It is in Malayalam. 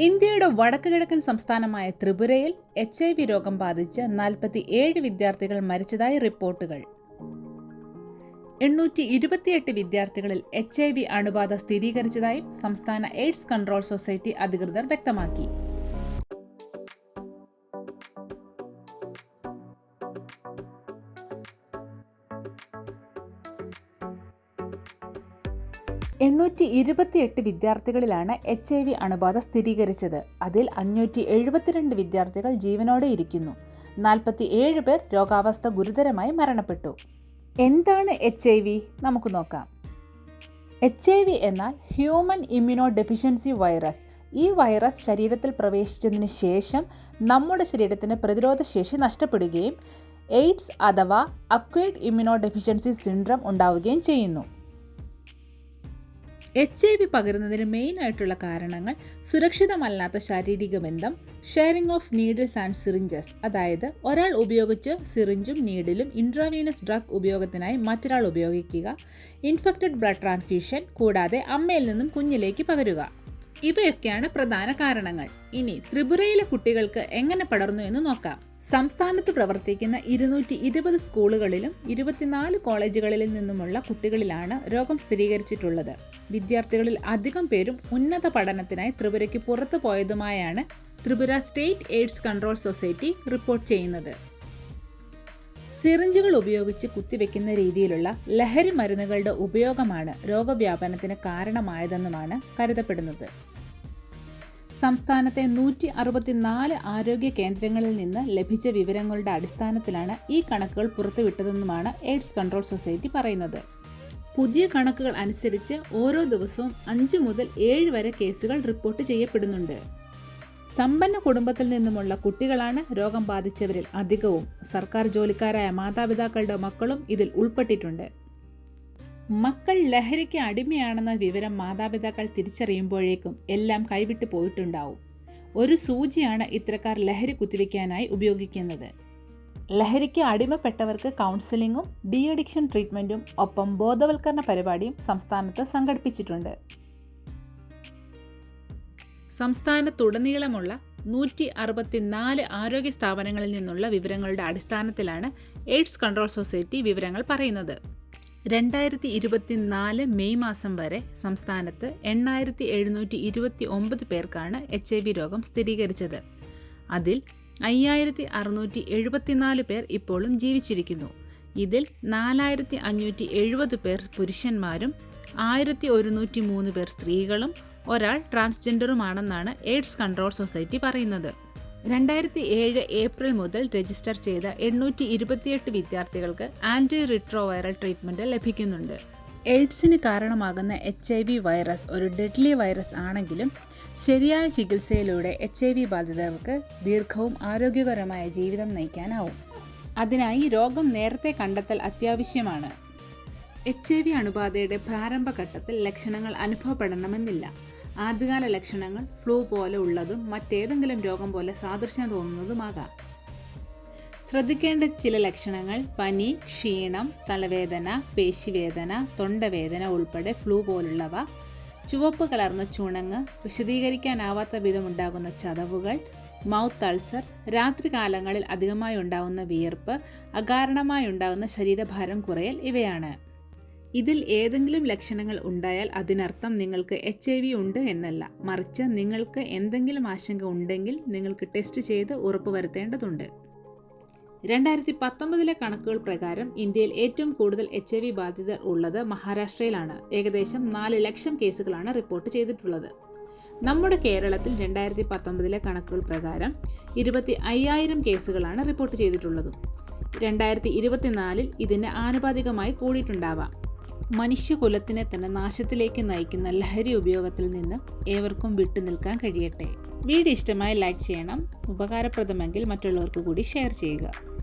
ഇന്ത്യയുടെ വടക്കുകിഴക്കൻ സംസ്ഥാനമായ ത്രിപുരയിൽ എച്ച് ഐ വി രോഗം ബാധിച്ച് നാൽപ്പത്തി ഏഴ് വിദ്യാർത്ഥികൾ മരിച്ചതായി റിപ്പോർട്ടുകൾ. എണ്ണൂറ്റി ഇരുപത്തിയെട്ട് വിദ്യാർത്ഥികളിൽ എച്ച് ഐ വി അണുബാധ സ്ഥിരീകരിച്ചതായും സംസ്ഥാന എയ്ഡ്സ് കൺട്രോൾ സൊസൈറ്റി അധികൃതർ വ്യക്തമാക്കി. എണ്ണൂറ്റി ഇരുപത്തിയെട്ട് വിദ്യാർത്ഥികളിലാണ് എച്ച് ഐ വി അണുബാധ സ്ഥിരീകരിച്ചത്. അതിൽ അഞ്ഞൂറ്റി എഴുപത്തിരണ്ട് വിദ്യാർത്ഥികൾ ജീവനോടെ ഇരിക്കുന്നു. നാൽപ്പത്തി ഏഴ് പേർ രോഗാവസ്ഥ ഗുരുതരമായി മരണപ്പെട്ടു. എന്താണ് എച്ച് ഐ വി? നമുക്ക് നോക്കാം. എച്ച് ഐ വി എന്നാൽ ഹ്യൂമൻ ഇമ്മ്യൂണോ ഡെഫിഷ്യൻസി വൈറസ്. ഈ വൈറസ് ശരീരത്തിൽ പ്രവേശിച്ചതിന് ശേഷം നമ്മുടെ ശരീരത്തിന് പ്രതിരോധ ശേഷി നഷ്ടപ്പെടുകയും എയ്ഡ്സ് അഥവാ അക്വൈഡ് ഇമ്മ്യൂണോ ഡെഫിഷ്യൻസി സിൻഡ്രം ഉണ്ടാവുകയും ചെയ്യുന്നു. എച്ച് ഐ വി പകരുന്നതിന് മെയിൻ ആയിട്ടുള്ള കാരണങ്ങൾ സുരക്ഷിതമല്ലാത്ത ശാരീരിക ബന്ധം sharing of needles and syringes അതായത് ഒരാൾ ഉപയോഗിച്ച് സിറിഞ്ചും നീഡിലും ഇൻട്രാവീനസ് ഡ്രഗ് ഉപയോഗത്തിനായി മറ്റൊരാൾ ഉപയോഗിക്കുക ഇൻഫെക്റ്റഡ് ബ്ലഡ് ട്രാൻസ്ഫ്യൂഷൻ കൂടാതെ അമ്മയിൽ നിന്നും കുഞ്ഞിലേക്ക് പകരുക. ഇവയൊക്കെയാണ് പ്രധാന കാരണങ്ങൾ. ഇനി ത്രിപുരയിലെ കുട്ടികൾക്ക് എങ്ങനെ പടർന്നു എന്ന് നോക്കാം. സംസ്ഥാനത്ത് പ്രവർത്തിക്കുന്ന ഇരുന്നൂറ്റി ഇരുപത് സ്കൂളുകളിലും ഇരുപത്തിനാല് കോളേജുകളിൽ നിന്നുമുള്ള കുട്ടികളിലാണ് രോഗം സ്ഥിരീകരിച്ചിട്ടുള്ളത്. വിദ്യാർത്ഥികളിൽ അധികം പേരും ഉന്നത പഠനത്തിനായി ത്രിപുരയ്ക്ക് പുറത്തു പോയതുമായാണ് Tripura state AIDS control society report ചെയ്യുന്നത്. സിറിഞ്ചുകൾ ഉപയോഗിച്ച് കുത്തിവെക്കുന്ന രീതിയിലുള്ള ലഹരി മരുന്നുകളുടെ ഉപയോഗമാണ് രോഗവ്യാപനത്തിന് കാരണമായതെന്നുമാണ് കരുതപ്പെടുന്നത്. സംസ്ഥാനത്തെ നൂറ്റി അറുപത്തിനാല് ആരോഗ്യ കേന്ദ്രങ്ങളിൽ നിന്ന് ലഭിച്ച വിവരങ്ങളുടെ അടിസ്ഥാനത്തിലാണ് ഈ കണക്കുകൾ പുറത്തുവിട്ടതെന്നുമാണ് എയ്ഡ്സ് കൺട്രോൾ സൊസൈറ്റി പറയുന്നത്. പുതിയ കണക്കുകൾ അനുസരിച്ച് ഓരോ ദിവസവും അഞ്ച് മുതൽ ഏഴ് വരെ കേസുകൾ റിപ്പോർട്ട് ചെയ്യപ്പെടുന്നുണ്ട്. സമ്പന്ന കുടുംബത്തിൽ നിന്നുമുള്ള കുട്ടികളാണ് രോഗം ബാധിച്ചവരിൽ അധികവും. സർക്കാർ ജോലിക്കാരായ മാതാപിതാക്കളുടെ മക്കളും ഇതിൽ ഉൾപ്പെട്ടിട്ടുണ്ട്. മക്കൾ ലഹരിക്ക് അടിമയാണെന്ന വിവരം മാതാപിതാക്കൾ തിരിച്ചറിയുമ്പോഴേക്കും എല്ലാം കൈവിട്ടു പോയിട്ടുണ്ടാവും. ഒരു സൂചിയാണ് ഇത്തരക്കാർ ലഹരി കുത്തിവെക്കാനായി ഉപയോഗിക്കുന്നത്. ലഹരിക്ക് അടിമപ്പെട്ടവർക്ക് കൗൺസിലിങ്ങും ഡി അഡിക്ഷൻ ട്രീറ്റ്മെന്റും ഒപ്പം ബോധവൽക്കരണ പരിപാടിയും സംസ്ഥാനത്ത് സംഘടിപ്പിച്ചിട്ടുണ്ട്. സംസ്ഥാനത്തുടനീളമുള്ള നൂറ്റി അറുപത്തിനാല് ആരോഗ്യ സ്ഥാപനങ്ങളിൽ നിന്നുള്ള വിവരങ്ങളുടെ അടിസ്ഥാനത്തിലാണ് എയ്ഡ്സ് കൺട്രോൾ സൊസൈറ്റി വിവരങ്ങൾ പറയുന്നത്. രണ്ടായിരത്തി ഇരുപത്തിനാല് മെയ് മാസം വരെ സംസ്ഥാനത്ത് എണ്ണായിരത്തി എഴുന്നൂറ്റി ഇരുപത്തി ഒമ്പത് പേർക്കാണ് എച്ച് ഐ വി രോഗം സ്ഥിരീകരിച്ചത്. അതിൽ അയ്യായിരത്തി അറുന്നൂറ്റി എഴുപത്തിനാല് പേർ ഇപ്പോഴും ജീവിച്ചിരിക്കുന്നു. ഇതിൽ നാലായിരത്തി അഞ്ഞൂറ്റി എഴുപത് പേർ പുരുഷന്മാരും ആയിരത്തി ഒരുന്നൂറ്റി മൂന്ന് പേർ സ്ത്രീകളും ഒരാൾ ട്രാൻസ്ജെൻഡറുമാണെന്നാണ് എയ്ഡ്സ് കൺട്രോൾ സൊസൈറ്റി പറയുന്നത്. രണ്ടായിരത്തി ഏഴ് ഏപ്രിൽ മുതൽ രജിസ്റ്റർ ചെയ്ത എണ്ണൂറ്റി ഇരുപത്തിയെട്ട് വിദ്യാർത്ഥികൾക്ക് ആന്റി റിട്രോവൈറൽ ട്രീറ്റ്മെന്റ് ലഭിക്കുന്നുണ്ട്. എയ്ഡ്സിന് കാരണമാകുന്ന എച്ച് ഐ വി വൈറസ് ഒരു ഡെഡ്ലി വൈറസ് ആണെങ്കിലും ശരിയായ ചികിത്സയിലൂടെ എച്ച് ഐ വി ബാധിതർക്ക് ദീർഘവും ആരോഗ്യകരമായ ജീവിതം നയിക്കാനാവും. അതിനായി രോഗം നേരത്തെ കണ്ടെത്തൽ അത്യാവശ്യമാണ്. എച്ച് ഐ വി അണുബാധയുടെ പ്രാരംഭഘട്ടത്തിൽ ലക്ഷണങ്ങൾ അനുഭവപ്പെടണമെന്നില്ല. ആദ്യകാല ലക്ഷണങ്ങൾ ഫ്ലൂ പോലെ ഉള്ളതും മറ്റേതെങ്കിലും രോഗം പോലെ സാദൃശ്യം തോന്നുന്നതുമാകാം. ശ്രദ്ധിക്കേണ്ട ചില ലക്ഷണങ്ങൾ പനി ക്ഷീണം തലവേദന പേശിവേദന തൊണ്ടവേദന ഉൾപ്പെടെ ഫ്ലൂ പോലുള്ളവ ചുവപ്പ് കലർന്ന ചുണങ്ങ് വിശദീകരിക്കാനാവാത്ത വിധമുണ്ടാകുന്ന ചതവുകൾ മൗത്ത് അൾസർ രാത്രികാലങ്ങളിൽ അധികമായി ഉണ്ടാകുന്ന വിയർപ്പ് അകാരണമായി ഉണ്ടാകുന്ന ശരീരഭാരം കുറയൽ ഇവയാണ്. ഇതിൽ ഏതെങ്കിലും ലക്ഷണങ്ങൾ ഉണ്ടായാൽ അതിനർത്ഥം നിങ്ങൾക്ക് എച്ച് ഐ വി ഉണ്ട് എന്നല്ല. മറിച്ച് നിങ്ങൾക്ക് എന്തെങ്കിലും ആശങ്ക ഉണ്ടെങ്കിൽ നിങ്ങൾക്ക് ടെസ്റ്റ് ചെയ്ത് ഉറപ്പുവരുത്തേണ്ടതുണ്ട് രണ്ടായിരത്തി പത്തൊമ്പതിലെ കണക്കുകൾ പ്രകാരം ഇന്ത്യയിൽ ഏറ്റവും കൂടുതൽ എച്ച് ഐ വി ബാധിതർ ഉള്ളത് മഹാരാഷ്ട്രയിലാണ്. ഏകദേശം നാല് ലക്ഷം കേസുകളാണ് റിപ്പോർട്ട് ചെയ്തിട്ടുള്ളത്. നമ്മുടെ കേരളത്തിൽ രണ്ടായിരത്തി പത്തൊമ്പതിലെ കണക്കുകൾ പ്രകാരം ഇരുപത്തി അയ്യായിരം കേസുകളാണ് റിപ്പോർട്ട് ചെയ്തിട്ടുള്ളത്. രണ്ടായിരത്തി ഇരുപത്തിനാലിൽ ഇതിന് ആനുപാതികമായി കൂടിയിട്ടുണ്ടാവാം. മനുഷ്യകുലത്തിനെ തന്നെ നാശത്തിലേക്ക് നയിക്കുന്ന ലഹരി ഉപയോഗത്തിൽ നിന്ന് ഏവർക്കും വിട്ടുനിൽക്കാൻ കഴിയട്ടെ. വീഡിയോ ഇഷ്ടമായി ലൈക്ക് ചെയ്യണം. ഉപകാരപ്രദമെങ്കിൽ മറ്റുള്ളവർക്ക് കൂടി ഷെയർ ചെയ്യുക.